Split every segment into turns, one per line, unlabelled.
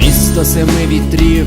Місто семи вітрів,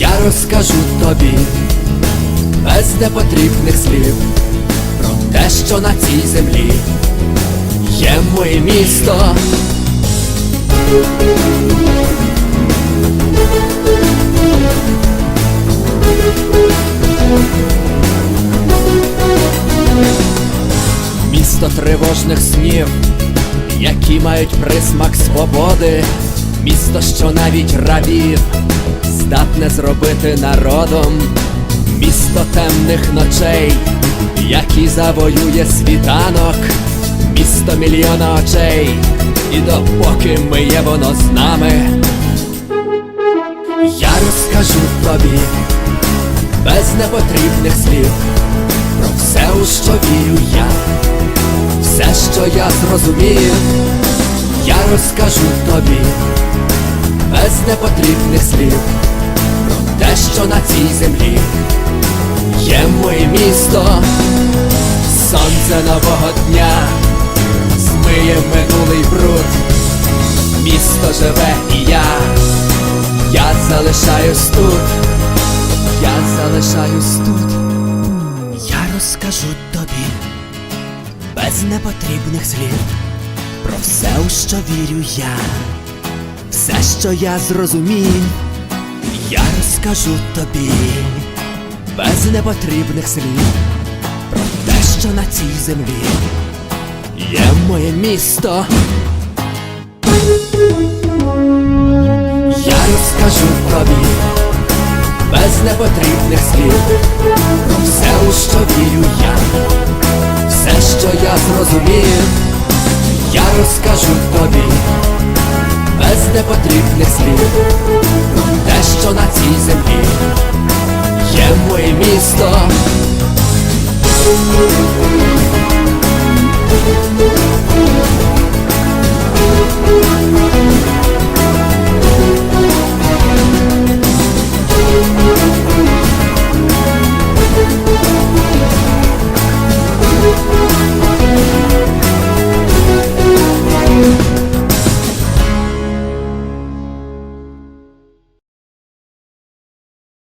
я розкажу тобі без непотрібних слів про те, що на цій землі є моє місто. Місто тривожних снів, які мають присмак свободи, місто, що навіть рабів здатне зробити народом, місто темних ночей, які завоює світанок, місто мільйона очей, і допоки ми є воно з нами, я розкажу тобі без непотрібних слів про все, у що вірю я. Все, що я зрозумів, я розкажу тобі без непотрібних слів те, що на цій землі є моє місто, сонце нового дня змиє минулий бруд, місто живе і я, я залишаюсь тут, я залишаюсь тут, я розкажу тобі без непотрібних слів про все, у що вірю я, все, що я зрозумів, я розкажу тобі без непотрібних слів про те, що на цій землі. Є моє місто. Я розкажу тобі без непотрібних слів про все, у що вірю я. Все, що я зрозумів, я розкажу тобі без непотрібних слів місто. Thank you.